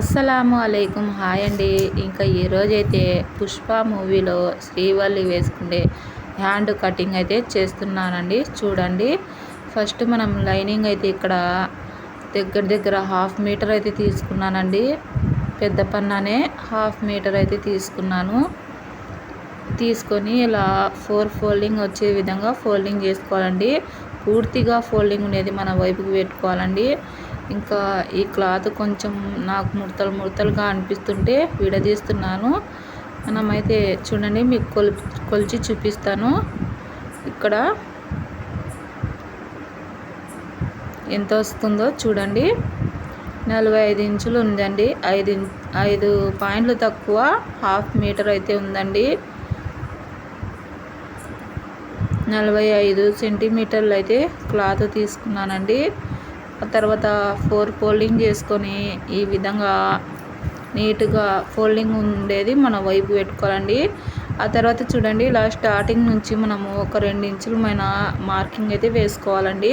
అస్సలాము అలైకుం హాయ్ అండి. ఇంకా ఈరోజైతే పుష్ప మూవీలో శ్రీవల్లి వేసుకునే హ్యాండ్ కటింగ్ అయితే చేస్తున్నానండి. చూడండి. ఫస్ట్ మనం లైనింగ్ అయితే ఇక్కడ దగ్గర దగ్గర హాఫ్ మీటర్ అయితే తీసుకున్నానండి. పెద్ద పన్నానే హాఫ్ మీటర్ అయితే తీసుకున్నాను. తీసుకొని ఇలా ఫోర్ ఫోల్డింగ్ వచ్చే విధంగా ఫోల్డింగ్ చేసుకోవాలండి. పూర్తిగా ఫోల్డింగ్ అనేది మన వైపుకి పెట్టుకోవాలండి. ఇంకా ఈ క్లాత్ కొంచెం నాకు ముడతలు ముడతలుగా అనిపిస్తుంటే విడదీస్తున్నాను. మనమైతే చూడండి మీకు కొలి కొలిచి చూపిస్తాను. ఇక్కడ ఎంత వస్తుందో చూడండి. నలభై ఐదు ఇంచులు ఉందండి. ఐదు ఐదు పాయింట్లు తక్కువ హాఫ్ మీటర్ అయితే ఉందండి. నలభై ఐదు సెంటీమీటర్లు అయితే క్లాత్ తీసుకున్నానండి. తర్వాత ఫోర్ ఫోల్డింగ్ చేసుకొని ఈ విధంగా నీట్గా ఫోల్డింగ్ ఉండేది మన వైపు పెట్టుకోవాలండి. ఆ తర్వాత చూడండి ఇలా స్టార్టింగ్ నుంచి మనము ఒక రెండు ఇంచుల పైన మార్కింగ్ అయితే వేసుకోవాలండి.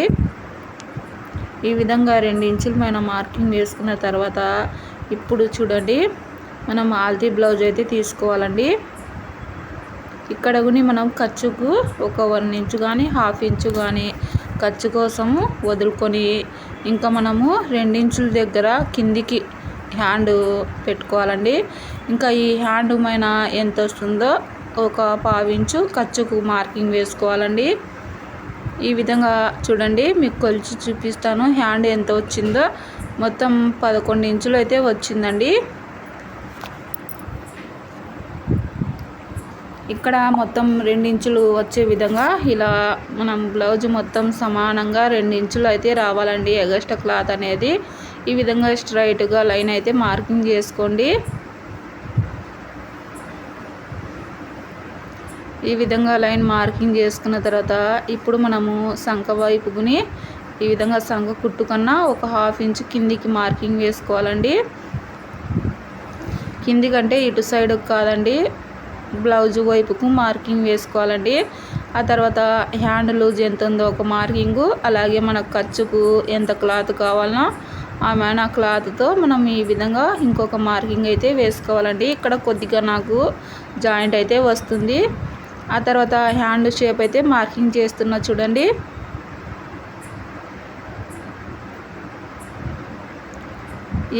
ఈ విధంగా రెండు ఇంచుల పైన మార్కింగ్ వేసుకున్న తర్వాత ఇప్పుడు చూడండి మనం ఆల్తీ బ్లౌజ్ అయితే తీసుకోవాలండి. ఇక్కడ కూడా మనం ఖర్చుకు ఒక వన్ ఇంచు కానీ హాఫ్ ఇంచు కానీ ఖర్చు కోసము వదులుకొని ఇంకా మనము రెండించుల దగ్గర కిందికి హ్యాండ్ పెట్టుకోవాలండి. ఇంకా ఈ హ్యాండ్ పైన ఎంత వస్తుందో ఒక పావించు ఖర్చుకు మార్కింగ్ వేసుకోవాలండి. ఈ విధంగా చూడండి మీకు కొలిచి చూపిస్తాను. హ్యాండ్ ఎంత వచ్చిందో? మొత్తం పదకొండు ఇంచులు అయితే వచ్చిందండి. ఇక్కడ మొత్తం రెండించులు వచ్చే విధంగా ఇలా మనం బ్లౌజ్ మొత్తం సమానంగా రెండించులు అయితే రావాలండి. ఎగస్ట్రా క్లాత్ అనేది ఈ విధంగా స్ట్రైట్గా లైన్ అయితే మార్కింగ్ చేసుకోండి. ఈ విధంగా లైన్ మార్కింగ్ చేసుకున్న తర్వాత ఇప్పుడు మనము సంఖ వైపుకుని ఈ విధంగా సంఖ కుట్టుకన్నా ఒక హాఫ్ ఇంచ్ కిందికి మార్కింగ్ వేసుకోవాలండి. కిందికంటే ఇటు సైడ్ కాదండి. బ్లౌజ్ వైపుకు మార్కింగ్ వేసుకోవాలండి. ఆ తర్వాత హ్యాండ్ లూజ్ ఎంత ఉందో ఒక మార్కింగు అలాగే మన ఖర్చుకు ఎంత క్లాత్ కావాలనో ఆ మేనా క్లాత్తో మనం ఈ విధంగా ఇంకొక మార్కింగ్ అయితే వేసుకోవాలండి. ఇక్కడ కొద్దిగా నాకు జాయింట్ అయితే వస్తుంది. ఆ తర్వాత హ్యాండ్ షేప్ అయితే మార్కింగ్ చేస్తున్నా చూడండి.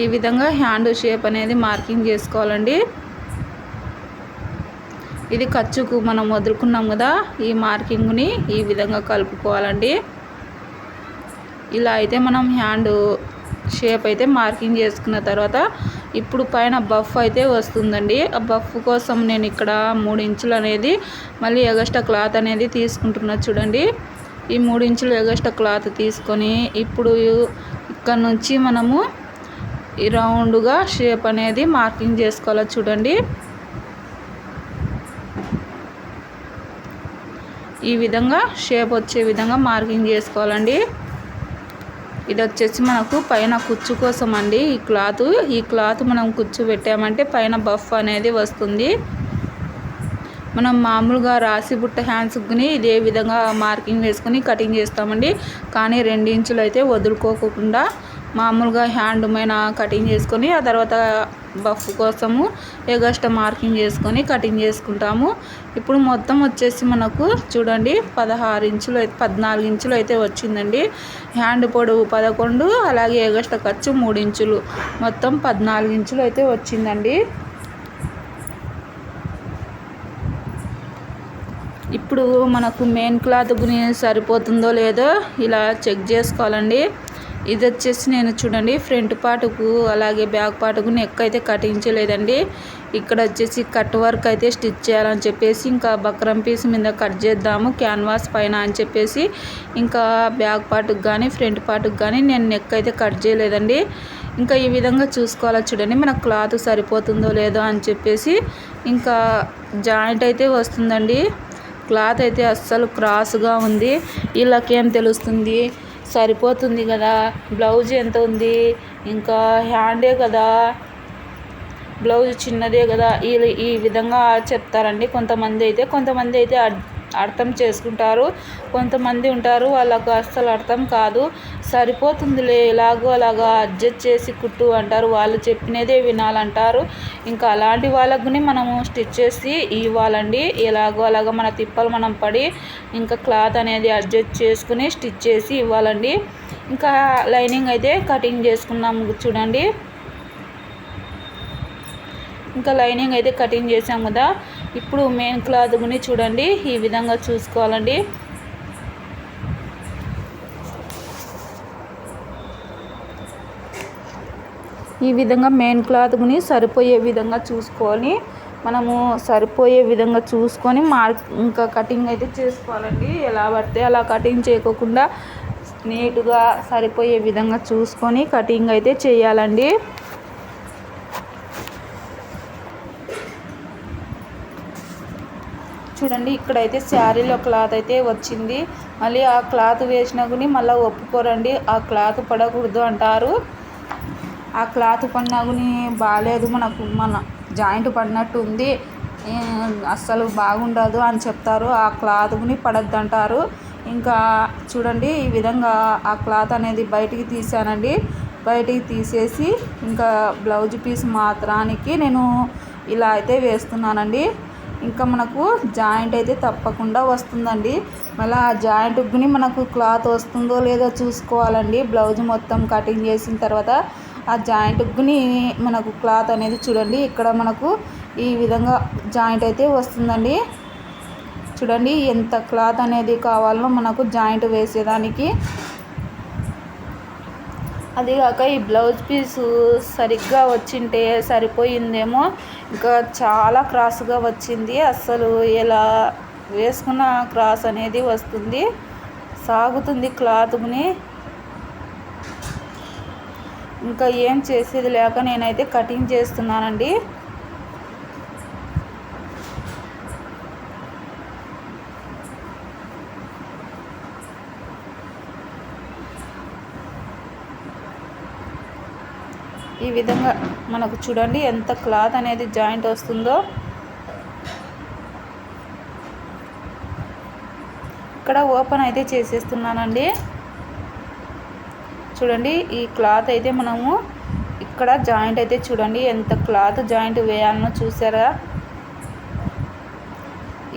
ఈ విధంగా హ్యాండ్ షేప్ అనేది మార్కింగ్ చేసుకోవాలండి. ఇది ఖర్చుకు మనం వదులుకున్నాం కదా ఈ మార్కింగ్ని ఈ విధంగా కలుపుకోవాలండి. ఇలా అయితే మనం హ్యాండ్ షేప్ అయితే మార్కింగ్ చేసుకున్న తర్వాత ఇప్పుడు పైన బఫ్ అయితే వస్తుందండి. ఆ బఫ్ కోసం నేను ఇక్కడ మూడు ఇంచులు అనేది మళ్ళీ ఎగస్ట్రా క్లాత్ అనేది తీసుకుంటున్నా చూడండి. ఈ మూడు ఇంచులు ఎగస్ట్రా క్లాత్ తీసుకొని ఇప్పుడు ఇక్కడ నుంచి మనము ఈ రౌండ్గా షేప్ అనేది మార్కింగ్ చేసుకోవాలి చూడండి. ఈ విధంగా షేప్ వచ్చే విధంగా మార్కింగ్ చేసుకోవాలండి. ఇది వచ్చేసి మనకు పైన కుచ్చు కోసం అండి ఈ క్లాత్ ఈ క్లాత్ మనం కుచ్చు పెట్టామంటే పైన బఫ్ అనేది వస్తుంది. మనం మామూలుగా రాసి బుట్ట హ్యాండ్స్ని ఇదే విధంగా మార్కింగ్ వేసుకుని కటింగ్ చేస్తామండి. కానీ రెండు ఇంచులు అయితే వదులుకోకుండా మామూలుగా హ్యాండ్ మీద కటింగ్ చేసుకొని ఆ తర్వాత బఫ్ కోసము ఎగస్ట మార్కింగ్ చేసుకొని కటింగ్ చేసుకుంటాము. ఇప్పుడు మొత్తం వచ్చేసి మనకు చూడండి పదహారు ఇంచులు అయితే పద్నాలుగు ఇంచులు అయితే వచ్చిందండి. హ్యాండ్ పొడవు పదకొండు అలాగే ఎగస్ట ఖర్చు మూడు ఇంచులు. మొత్తం పద్నాలుగు ఇంచులు అయితే వచ్చిందండి. ఇప్పుడు మనకు మెయిన్ క్లాత్ గురి సరిపోతుందో లేదో ఇలా చెక్ చేసుకోవాలండి. ఇది వచ్చేసి నేను చూడండి ఫ్రంట్ పాటుకు అలాగే బ్యాక్ పాటుకు నెక్ అయితే కటించలేదండి ఇక్కడ వచ్చేసి కట్ వర్క్ అయితే స్టిచ్ చేయాలని చెప్పేసి ఇంకా బక్రం పీస్ మీద కట్ చేద్దాము క్యాన్వాస్ పైన అని చెప్పేసి. ఇంకా బ్యాక్ పార్ట్కి కానీ ఫ్రంట్ పార్ట్కి కానీ నేను నెక్ అయితే కట్ చేయలేదండి. ఇంకా ఈ విధంగా చూసుకోవాలా చూడండి మన క్లాత్ సరిపోతుందో లేదో అని చెప్పేసి. ఇంకా జాయింట్ అయితే వస్తుందండి. క్లాత్ అయితే అస్సలు క్రాస్గా ఉంది. వీళ్ళకేం తెలుస్తుంది? సరిపోతుంది కదా? బ్లౌజ్ ఎంత ఉంది? ఇంకా హ్యాండే కదా? బ్లౌజ్ చిన్నదే కదా? ఈ ఈ విధంగా చెప్తారండి కొంతమంది అయితే. కొంతమంది అయితే అర్థం చేసుకుంటారు. కొంతమంది ఉంటారు వాళ్ళకు అస్సలు అర్థం కాదు. సరిపోతుందిలే ఎలాగో అలాగా అడ్జస్ట్ చేసి కుట్టు అంటారు. వాళ్ళు చెప్పినదే వినాలంటారు. ఇంకా అలాంటి వాళ్ళకుని మనము స్టిచ్ చేసి ఇవ్వాలండి. ఎలాగో అలాగా మన తిప్పలు మనం పడి ఇంకా క్లాత్ అనేది అడ్జస్ట్ చేసుకుని స్టిచ్ చేసి ఇవ్వాలండి. ఇంకా లైనింగ్ అయితే కటింగ్ చేసుకున్నాము చూడండి. ఇంకా లైనింగ్ అయితే కటింగ్ చేసాం కదా. ఇప్పుడు మెయిన్ క్లాత్ గుని చూడండి. ఈ విధంగా చూసుకోవాలండి. ఈ విధంగా మెయిన్ క్లాత్ గుని సరిపోయే విధంగా చూసుకొని మనము సరిపోయే విధంగా చూసుకొని మార్క్ ఇంకా కటింగ్ అయితే చేసుకోవాలండి. ఎలా పడితే అలా కటింగ్ చేయకోకుండా నీట్గా సరిపోయే విధంగా చూసుకొని కటింగ్ అయితే చేయాలండి. చూడండి ఇక్కడైతే శారీలో క్లాత్ అయితే వచ్చింది. మళ్ళీ ఆ క్లాత్ వేసినా కానీ మళ్ళీ ఒప్పుకోరండి ఆ క్లాత్ పడకూడదు అంటారు. ఆ క్లాత్ పడినా కానీ బాగాలేదు మనకు మన జాయింట్ పడినట్టు ఉంది. అస్సలు బాగుండదు అని చెప్తారు ఆ క్లాత్ కొని పడద్దు అంటారు. ఇంకా చూడండి ఈ విధంగా ఆ క్లాత్ అనేది బయటికి తీసానండి బయటికి తీసేసి ఇంకా బ్లౌజ్ పీస్ మాత్రానికి నేను ఇలా అయితే వేస్తున్నానండి. ఇంకా మనకు జాయింట్ అయితే తప్పకుండా వస్తుందండి. మళ్ళీ ఆ జాయింట్ ఉగ్గుని మనకు క్లాత్ వస్తుందో లేదో చూసుకోవాలండి. బ్లౌజ్ మొత్తం కటింగ్ చేసిన తర్వాత ఆ జాయింట్ ఉగ్గుని మనకు క్లాత్ అనేది చూడండి. ఇక్కడ మనకు ఈ విధంగా జాయింట్ అయితే వస్తుందండి. చూడండి ఎంత క్లాత్ అనేది కావాలో మనకు జాయింట్ వేసేదానికి అది కాక ఈ బ్లౌజ్ పీసు సరిగ్గా వచ్చింటే సరిపోయిందేమో. ఇంకా చాలా క్రాస్గా వచ్చింది. అస్సలు ఎలా వేసుకున్న క్రాస్ అనేది వస్తుంది. సాగుతుంది క్లాత్ని. ఇంకా ఏం చేసేది లేక నేనైతే కటింగ్ చేస్తున్నానండి. ఈ విధంగా మనకు చూడండి ఎంత క్లాత్ అనేది జాయింట్ వస్తుందో. ఇక్కడ ఓపెన్ అయితే చేసేస్తున్నానండి. చూడండి ఈ క్లాత్ అయితే మనము ఇక్కడ జాయింట్ అయితే చూడండి ఎంత క్లాత్ జాయింట్ వేయాలనో చూసారా?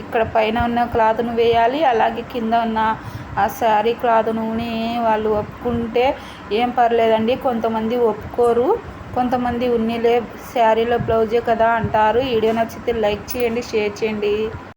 ఇక్కడ పైన ఉన్న క్లాత్ను వేయాలి అలాగే కింద ఉన్న ఆ శారీ క్లాత్ను వాళ్ళు ఒప్పుకుంటే ఏం పర్లేదండి కొంతమంది ఒప్పుకోరు. కొంతమంది ఉన్నిలే శారీలో బ్లౌజే కదా అంటారు. వీడియో నచ్చితే లైక్ చేయండి షేర్ చేయండి.